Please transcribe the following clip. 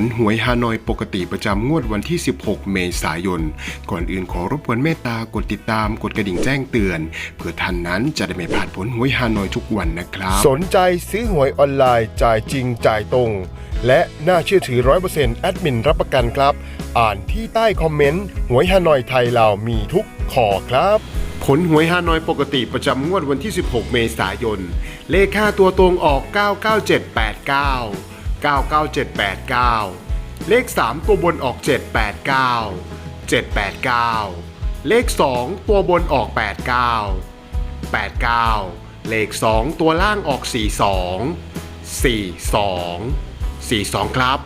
ลหวยฮานอยปกติประจำงวดวันที่ 16 เมษายน ก่อนอื่นขอรบกวนเมตตากดติดตามกดกระดิ่งแจ้งเตือน เพื่อท่านนั้นจะได้ไม่พลาดผลหวยฮานอยทุกวันนะครับ สนใจซื้อหวยออนไลน์จ่ายจริงจ่ายตรง และน่าเชื่อถือ 100%แอดมินรับประกันครับ อ่านที่ใต้คอมเมนต์หวยฮานอยไทยเรามีทุกขอครับผลหวยฮานอยปกติประจำงวดวันที่ 16 เมษายน เลขค่าตัวตรงออก 99789 99789 เลข 3 ตัวบนออก 789 789 เลข 2 ตัวบนออก 89 89 เลข 2 ตัวล่างออก 42 42 42 ครับ